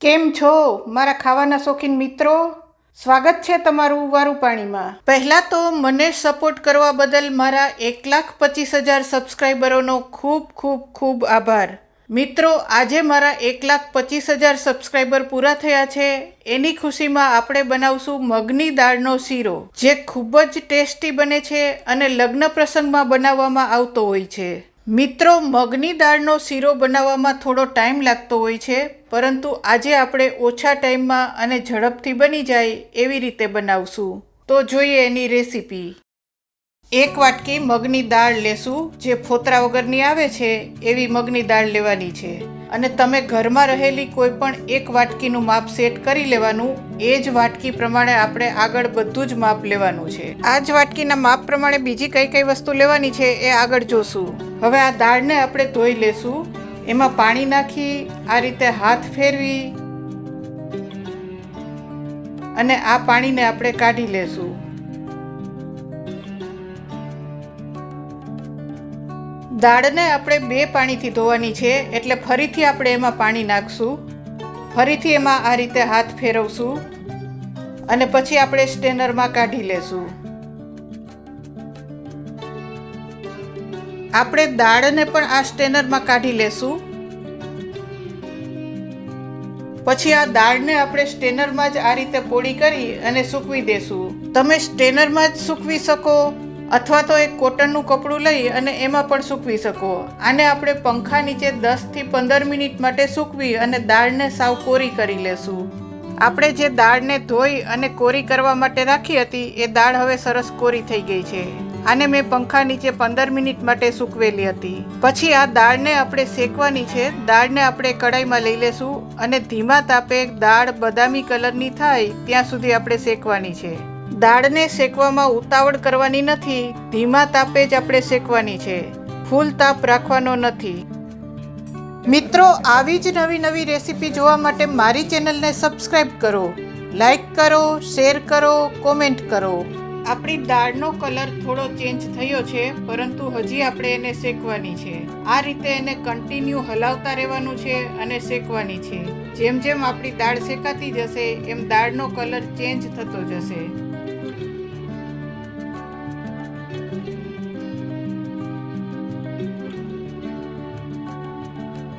કેમ છો, મારા ખાવાના શોખીન મિત્રો? સ્વાગત છે તમારું વારું પાણીમાં. પહેલાં તો મને સપોર્ટ કરવા બદલ મારા એક લાખ પચીસ હજાર સબસ્ક્રાઈબરોનો ખૂબ ખૂબ ખૂબ આભાર. મિત્રો, આજે મારા એક લાખ પચીસ હજાર સબસ્ક્રાઈબર પૂરા થયા છે. એની ખુશીમાં આપણે બનાવશું મગની દાળનો શીરો, જે ખૂબ જ ટેસ્ટી બને છે અને લગ્ન પ્રસંગમાં બનાવવામાં આવતો હોય છે. મિત્રો, મગની દાળનો શીરો બનાવવામાં થોડો ટાઈમ લાગતો હોય છે, પરંતુ આજે આપણે ઓછા ટાઈમમાં અને ઝડપથી બની જાય એવી રીતે બનાવશું. તો જોઈએ એની રેસીપી. એક વાટકી મગની દાળ લેશું, જે ફોતરા વગરની આવે છે, એવી મગની દાળ લેવાની છે. અને તમે ઘરમાં રહેલી કોઈ પણ એક વાટકીનું માપ સેટ કરી લેવાનું, એ જ વાટકી પ્રમાણે આપણે આગળ બધું જ માપ લેવાનું છે. આ જ વાટકીના માપ પ્રમાણે બીજી કઈ કઈ વસ્તુ લેવાની છે, એ આગળ જોશું. હવે આ દાળને આપણે ધોઈ લેશું, એમાં પાણી નાખી, આ રીતે હાથ ફેરવી અને આ પાણીને આપણે કાઢી લેશું. દાળને આપણે બે પાણીથી ધોવાની છે એટલે ફરીથી આપણે એમાં પાણી નાખશું. ફરીથી એમાં આ રીતે હાથ ફેરવશું અને પછી આપણે સ્ટેનરમાં કાઢી લેશું. આપણે દાળને પણ આ સ્ટેનરમાં કાઢી લેશું. પછી આ દાળને આપણે સ્ટેનરમાં જ આ રીતે પોળી કરી અને સૂકવી દેશું. તમે સ્ટેનરમાં જ સૂકવી શકો. અથવા તો એક કોટનનું કપડું લઈ અને એમાં પણ સૂકવી શકો. આને આપણે પંખા નીચે દસથી પંદર મિનિટ માટે સૂકવી અને દાળને સાવ કોરી કરી લેશું. આપણે જે દાળને ધોઈ અને કોરી કરવા માટે રાખી હતી, એ દાળ હવે સરસ કોરી થઈ ગઈ છે. આને મેં પંખા નીચે પંદર મિનિટ માટે સૂકવેલી હતી. પછી આ દાળને આપણે શેકવાની છે. દાળને આપણે કડાઈમાં લઈ લેશું અને ધીમા તાપે દાળ બદામી કલરની થાય, ત્યાં સુધી આપણે શેકવાની છે. દાળને શેકવામાં ઉતાવળ કરવાની નથી, ધીમા તાપે જ આપણે શેકવાની છે. ફૂલ તાપ રાખવાનો નથી. મિત્રો, આવી જ નવી નવી રેસીપી જોવા માટે મારી ચેનલને સબસ્ક્રાઈબ કરો લાઈક કરો, શેર કરો, કોમેન્ટ કરો. આપણી દાળનો કલર થોડો ચેન્જ થયો છે, પરંતુ હજી આપણે એને શેકવાની છે. આ રીતે એને કન્ટિન્યુ હલાવતા રહેવાનું છે અને શેકવાની છે. જેમ જેમ આપણી દાળ શેકાતી જશે, એમ દાળનો કલર ચેન્જ થતો જશે.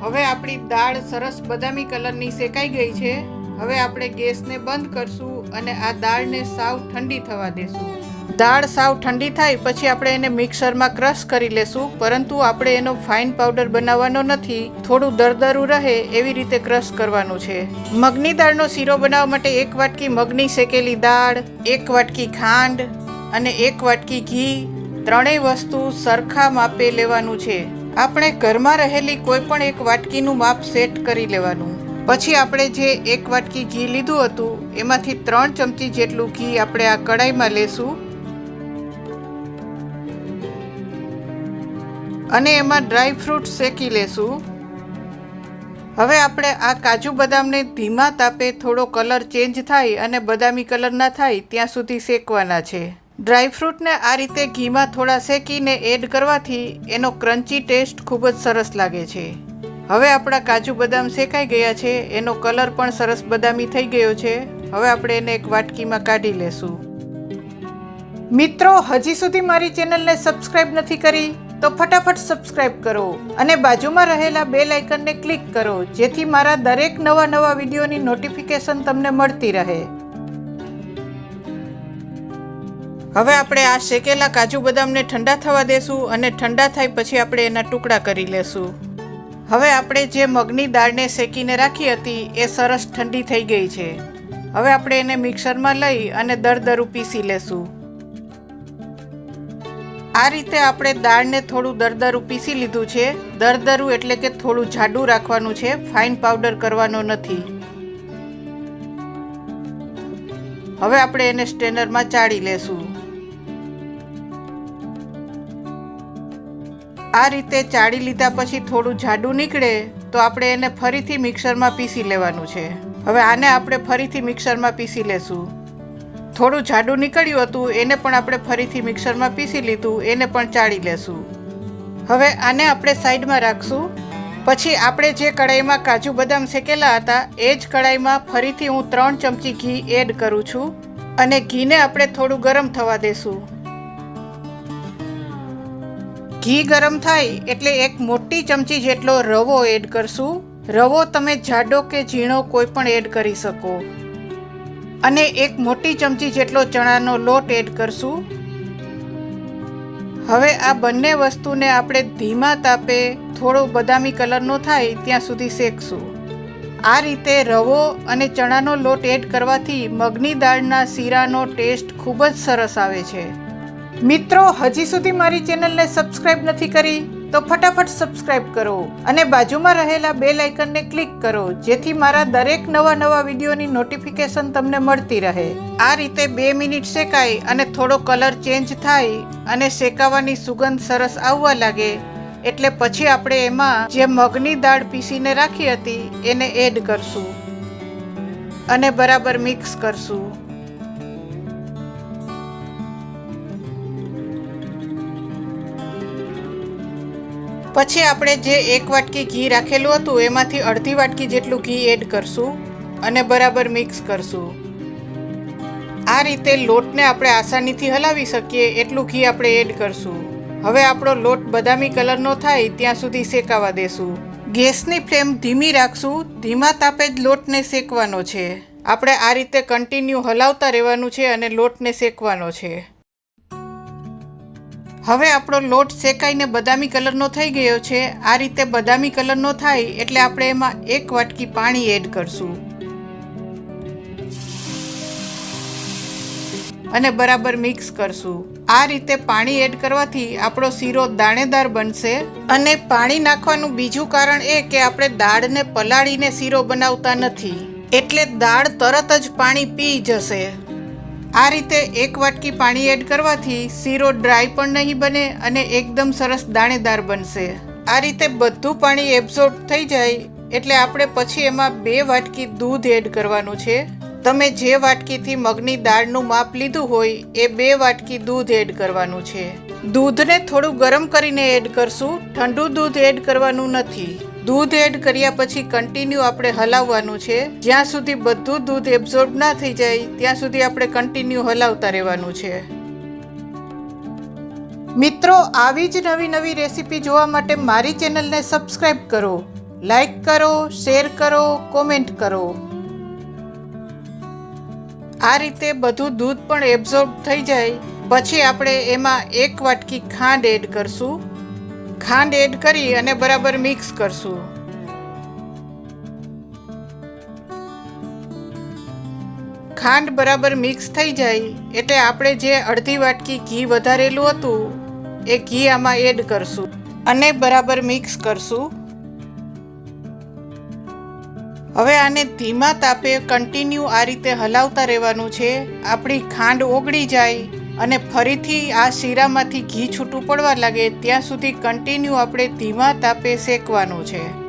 હવે આપણી દાળ સરસ બદામી કલરની શેકાઈ ગઈ છે. હવે આપણે ગેસને બંધ કરશું અને આ દાળને સાવ ઠંડી થવા દેશું. દાળ સાવ ઠંડી થાય પછી આપણે એને મિક્સરમાં ક્રશ કરી લેશું, પરંતુ આપણે એનો ફાઇન પાવડર બનાવવાનો નથી. થોડું દરદરું રહે એવી રીતે ક્રશ કરવાનું છે. મગની દાળનો શીરો બનાવવા માટે એક વાટકી મગની શેકેલી દાળ, એક વાટકી ખાંડ અને એક વાટકી ઘી, ત્રણેય વસ્તુ સરખા માપે લેવાનું છે. આપણે ઘરમાં રહેલી કોઈ પણ એક વાટકીનું માપ સેટ કરી લેવાનું. પછી આપણે જે એક વાટકી ઘી લીધું હતું, એમાંથી ત્રણ ચમચી જેટલું ઘી આપણે આ કડાઈમાં લેશું. અને એમાં ડ્રાય ફ્રૂટ શેકી લેશું. હવે આપણે આ કાજુ બદામને ધીમા તાપે થોડો કલર ચેન્જ થાય અને બદામી કલર ના થાય, ત્યાં સુધી શેકવાના છે. ડ્રાય ફ્રૂટને આ રીતે ઘીમાં થોડા શેકીને એડ કરવાથી એનો ક્રન્ચી ટેસ્ટ ખૂબ જ સરસ લાગે છે. હવે આપણા કાજુ બદામ શેકાઈ ગયા છે, એનો કલર પણ સરસ બદામી થઈ ગયો છે. હવે આપણે એને એક વાટકીમાં કાઢી લેશું. મિત્રો, હજી સુધી મારી ચેનલને સબસ્ક્રાઇબ નથી કરી, તો ફટાફટ સબસ્ક્રાઇબ કરો અને બાજુમાં રહેલા બે લાઇકનને ક્લિક કરો, જેથી મારા દરેક નવા નવા વિડીયોની નોટિફિકેશન તમને મળતી રહે. હવે આપણે આ શેકેલા કાજુ બદામને ઠંડા થવા દેશું અને ઠંડા થાય પછી આપણે એના ટુકડા કરી લેશું. હવે આપણે જે મગની દાળને શેકીને રાખી હતી, એ સરસ ઠંડી થઈ ગઈ છે. હવે આપણે એને મિક્સરમાં લઈ અને દરદરું પીસી લેશું. આ રીતે આપણે દાળને થોડું દરદરું પીસી લીધું છે. દરદરું એટલે કે થોડું જાડું રાખવાનું છે. ફાઇન પાવડર કરવાનો નથી. હવે આપણે એને સ્ટેનરમાં ચાળી લેશું. આ રીતે ચાળી લીધા પછી થોડું જાડું નીકળે તો આપણે એને ફરીથી મિક્સરમાં પીસી લેવાનું છે. હવે આને આપણે ફરીથી મિક્સરમાં પીસી લેશું. થોડું જાડું નીકળ્યું હતું, એને પણ આપણે ફરીથી મિક્સરમાં પીસી લીધું, એને પણ ચાળી લેશું. હવે આને આપણે સાઈડમાં રાખશું. પછી આપણે જે કઢાઈમાં કાજુ બદામ શેકેલા હતા, એ જ કઢાઈમાં ફરીથી હું ત્રણ ચમચી ઘી એડ કરું છું અને ઘીને આપણે થોડું ગરમ થવા દેશું. ઘી ગરમ થાય એટલે એક મોટી ચમચી જેટલો રવો એડ કરશું. રવો તમે જાડો કે ઝીણો કોઈ પણ એડ કરી શકો. અને એક મોટી ચમચી જેટલો ચણાનો લોટ એડ કરશું. હવે આ બંને વસ્તુને આપણે ધીમા તાપે થોડો બદામી કલરનો થાય ત્યાં સુધી શેકશું. આ રીતે રવો અને ચણાનો લોટ એડ કરવાથી મગની દાળના શીરાનો ટેસ્ટ ખૂબ જ સરસ આવે છે. મિત્રો, હજી સુધી મારી ચેનલને સબસ્ક્રાઇબ નથી કરી, તો ફટાફટ સબસ્ક્રાઇબ કરો અને બાજુમાં રહેલા બે લાઇકનને ક્લિક કરો, જેથી મારા દરેક નવા નવા વિડીયોની નોટિફિકેશન તમને મળતી રહે. આ રીતે બે મિનિટ શેકાય અને થોડો કલર ચેન્જ થાય અને શેકાવાની સુગંધ સરસ આવવા લાગે, એટલે પછી આપણે એમાં જે મગની દાળ પીસીને રાખી હતી, એને એડ કરશું અને બરાબર મિક્સ કરશું. પછી આપણે જે એક વાટકી ઘી રાખેલું હતું, એમાંથી અડધી વાટકી જેટલું ઘી એડ કરશું અને બરાબર મિક્સ કરશું. આ રીતે લોટને આપણે આસાનીથી હલાવી શકીએ, એટલું ઘી આપણે એડ કરશું. હવે આપણો લોટ બદામી કલરનો થાય, ત્યાં સુધી શેકાવા દેશું. ગેસની ફ્લેમ ધીમી રાખશું, ધીમા તાપે જ લોટને શેકવાનો છે. આપણે આ રીતે કન્ટિન્યુ હલાવતા રહેવાનું છે અને લોટને શેકવાનો છે. હવે આપણો લોટ શેકાઈને બદામી કલરનો થઈ ગયો છે. આ રીતે બદામી કલરનો થાય એટલે આપણે એમાં એક વાટકી પાણી એડ કરશું. અને બરાબર મિક્સ કરશું. આ રીતે પાણી એડ કરવાથી આપણો શીરો દાણેદાર બનશે. અને પાણી નાખવાનું બીજું કારણ એ કે આપણે દાળને પલાળીને શીરો બનાવતા નથી. એટલે દાળ તરત જ પાણી પી જશે. આ રીતે એક વાટકી પાણી એડ કરવાથી શીરો ડ્રાય પણ નહીં બને અને એકદમ સરસ દાણેદાર બનશે. આ રીતે બધું પાણી એબ્ઝોર્બ થઈ જાય એટલે આપણે પછી એમાં બે વાટકી દૂધ એડ કરવાનું છે. તમે જે વાટકીથી મગની દાળનું માપ લીધું હોય એ બે વાટકી દૂધ એડ કરવાનું છે. દૂધને થોડું ગરમ કરીને એડ કરશું. ઠંડુ દૂધ એડ કરવાનું નથી. દૂધ એડ કર્યા પછી કન્ટિન્યુ આપણે હલાવવાનું છે. જ્યાં સુધી બધું દૂધ એબ્ઝોર્બ ના થઈ જાય, ત્યાં સુધી આપણે કન્ટિન્યુ હલાવતા રહેવાનું છે. મિત્રો, આવી જ નવી નવી રેસીપી જોવા માટે મારી ચેનલને સબસ્ક્રાઈબ કરો લાઈક કરો શેર કરો કોમેન્ટ કરો. આ રીતે બધું દૂધ પણ એબ્ઝોર્બ થઈ જાય. પછી આપણે એમાં એક વાટકી ખાંડ એડ કરશું. ખાંડ એડ કરી અને બરાબર મિક્સ કરશું. ખાંડ બરાબર મિક્સ થઈ જાય એટલે આપણે જે અડધી વાટકી ઘી વધારેલું હતું, એ ઘી આમાં એડ કરશું અને બરાબર મિક્સ કરશું. હવે આને ધીમા તાપે કન્ટિન્યુ આ રીતે હલાવતા રહેવાનું છે. આપણી ખાંડ ઓગળી જાય અને ફરીથી આ શીરામાંથી ઘી છૂટું પડવા લાગે, ત્યાં સુધી કન્ટિન્યુ આપણે ધીમા તાપે શેકવાનું છે.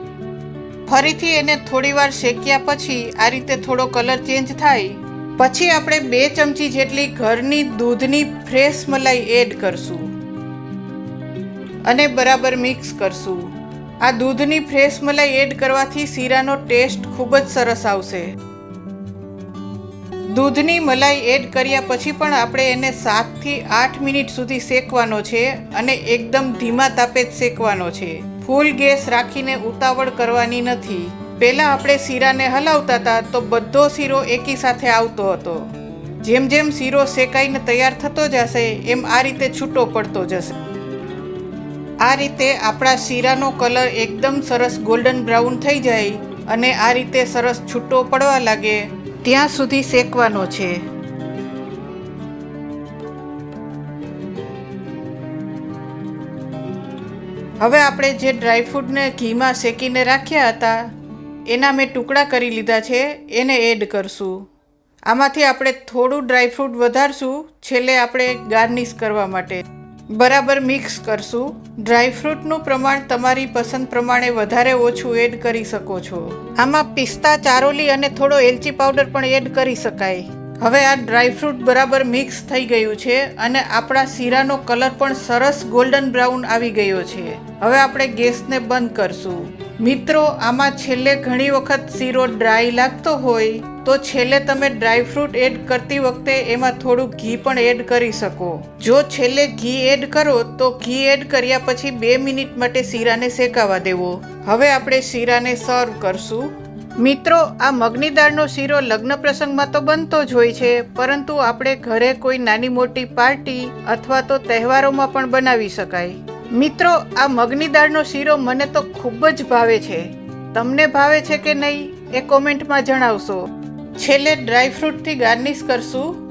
ફરીથી એને થોડીવાર શેક્યા પછી આ રીતે થોડો કલર ચેન્જ થાય. પછી આપણે બે ચમચી જેટલી ઘરની દૂધની ફ્રેશ મલાઈ એડ કરશું. અને બરાબર મિક્સ કરશું. આ દૂધની ફ્રેશ મલાઈ એડ કરવાથી શીરાનો ટેસ્ટ ખૂબ જ સરસ આવશે. દૂધની મલાઈ એડ કર્યા પછી પણ આપણે એને સાતથી આઠ મિનિટ સુધી શેકવાનો છે અને એકદમ ધીમા તાપે જ શેકવાનો છે. ફૂલ ગેસ રાખીને ઉતાવળ કરવાની નથી. પહેલાં આપણે શીરાને હલાવતા હતા તો બધો શીરો એકી સાથે આવતો હતો. જેમ જેમ શીરો શેકાઈને તૈયાર થતો જશે, એમ આ રીતે છૂટો પડતો જશે. આ રીતે આપણા શીરાનો કલર એકદમ સરસ ગોલ્ડન બ્રાઉન થઈ જાય અને આ રીતે સરસ છૂટો પડવા લાગે. ત્યાં સુધી શેકવાનો છે. હવે આપણે જે ડ્રાયફ્રૂટને ઘીમાં શેકીને રાખ્યા હતા, એના મેં ટુકડા કરી લીધા છે, એને એડ કરશું. આમાંથી આપણે થોડું ડ્રાયફ્રૂટ વધારશું, છેલ્લે આપણે ગાર્નિશ કરવા માટે. બરાબર મિક્સ કરશું. ડ્રાયફ્રૂટનું પ્રમાણ તમારી પસંદ પ્રમાણે વધારે ઓછું એડ કરી શકો છો. આમાં પિસ્તા, ચારોલી અને થોડો એલચી પાવડર પણ એડ કરી શકાય. હવે આ ડ્રાયફ્રૂટ બરાબર મિક્સ થઈ ગયું છે અને આપણા શીરાનો કલર પણ સરસ ગોલ્ડન બ્રાઉન આવી ગયો છે. હવે આપણે ગેસને બંધ કરશું. મિત્રો, આમાં છેલ્લે ઘણી વખત શીરો ડ્રાય લાગતો હોય તો છેલ્લે તમે ડ્રાય ફ્રૂટ એડ કરતી વખતે એમાં થોડું ઘી પણ એડ કરી શકો. જો છેલ્લે ઘી એડ કરો, તો ઘી એડ કર્યા પછી બે મિનિટ માટે શીરાને શેકાવા દેવો. હવે આપણે શીરાને સર્વ કરશું. મિત્રો, આ મગની દાળનો શીરો લગ્ન પ્રસંગમાં તો બનતો જ હોય છે, પરંતુ આપણે ઘરે કોઈ નાની મોટી પાર્ટી અથવા તો તહેવારોમાં પણ બનાવી શકાય. મિત્રો, આ મગની દાળનો શીરો મને તો ખૂબ જ ભાવે છે. તમને ભાવે છે કે નહીં, એ કોમેન્ટમાં જણાવશો. છેલ્લે ડ્રાયફ્રૂટથી ગાર્નિશ કરશું.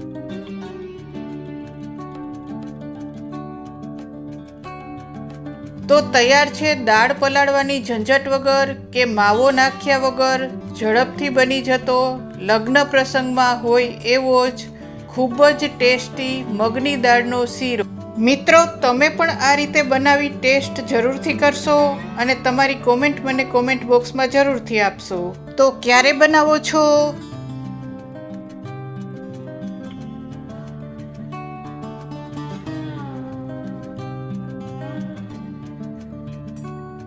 તો તૈયાર છે દાળ પલાળવાની ઝંઝટ વગર કે માવો નાખ્યા વગર? ઝડપથી બની જતો લગ્ન પ્રસંગમાં હોય એવો જ ખૂબ જ ટેસ્ટી મગની દાળનો શીરો. મિત્રો, તમે પણ આ રીતે બનાવી ટેસ્ટ જરૂરથી કરશો અને તમારી કોમેન્ટ મને કોમેન્ટ બોક્સમાં જરૂરથી આપશો. તો ક્યારે બનાવો છો?